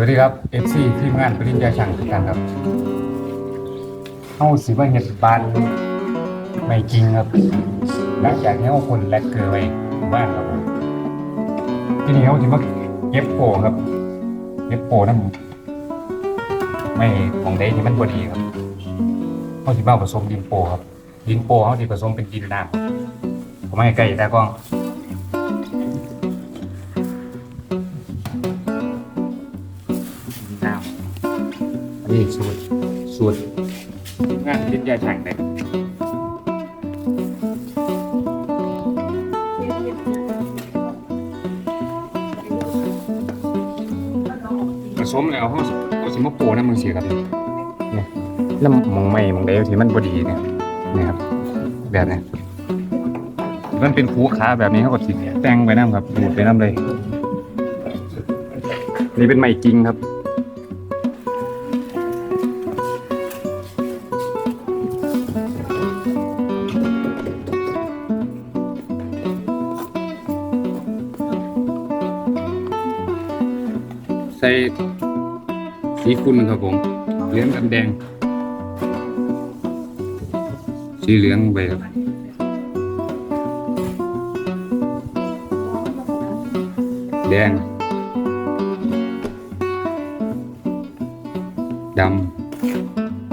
วัสดีครับ FC ทีมงานปริญญาช่างทุกท่านครับเฮาสิมาเฮ็ดบ้านไม่จริงครับ หลังจากที่เฮาคนแลกเกอร์ไว้บ้านครับผมทีนี้เฮาสิมาเก็บโปครับเก็บโปนำไม่ของใดที่มันบ่ดีครับเฮาสิมาผสมดินโปครับ ดินโปเฮาสิผสมเป็นดินน้ำผมให้ใกล้ตากล้อง นนี้สูตรสูตรงานพิทยาช่างเด็กผสมแล้วเขาเขาสิมาโปะน้ำมึงเสียครับเนี่ยแล้วมองไม่มองใดที่มันบดีเนี่ยนี่ยครับ แบบนี้มันเป็นคูขาแบบนี้เขาก็สิแต่งไปน้ำครับดูดไปน้ำเลย นี่เป็นไม้จริงครับ ใส่สีคุณครับผมเหลืองกับแดง สีเหลืองไปครับแดงดำ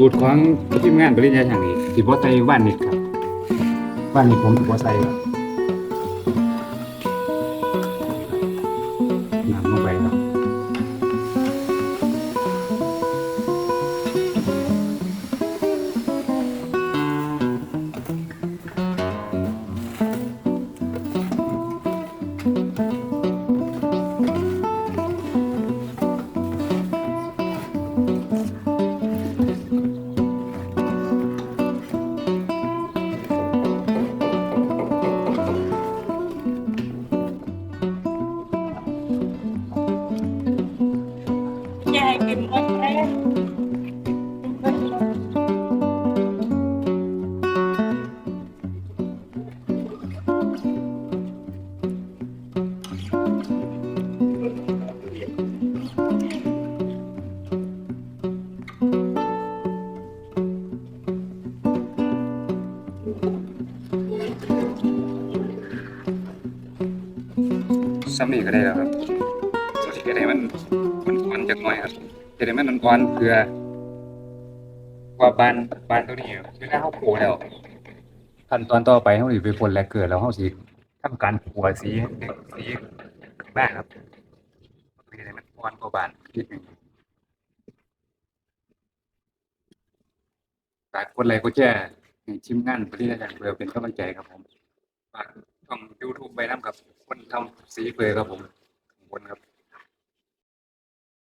สูตรของทีมงานบริญญาช่างนี้ที่บ่ใส่ว่านนิดครับว่านนิดผมบ่ใส่ครับน้ำลงไปครับ ซ้ำนี่ก็ได้แล้วครับส่วนที่ก็ได้มันมัน จักหน่อยครับจะได้มันอ่อนๆเพื่อว่าบานบานตัวนี้เวลาเขาโผล่แล้วขั้นตอนต่อไปเขาสิไปพ่นแลกเกิดแล้วเขาสิทำการขัวสีสีบ้างครับเพื่อให้มันอ่อนกว่าบานนิดหนึงฝากกดไลค์กดแชร์ให้ทีมงานปฏิบัติการเพื่อเป็นกำลังใจครับผมฝากช่อง YouTube ไปน้ำกับคนทำสีเฟยครับผมบคุณครับ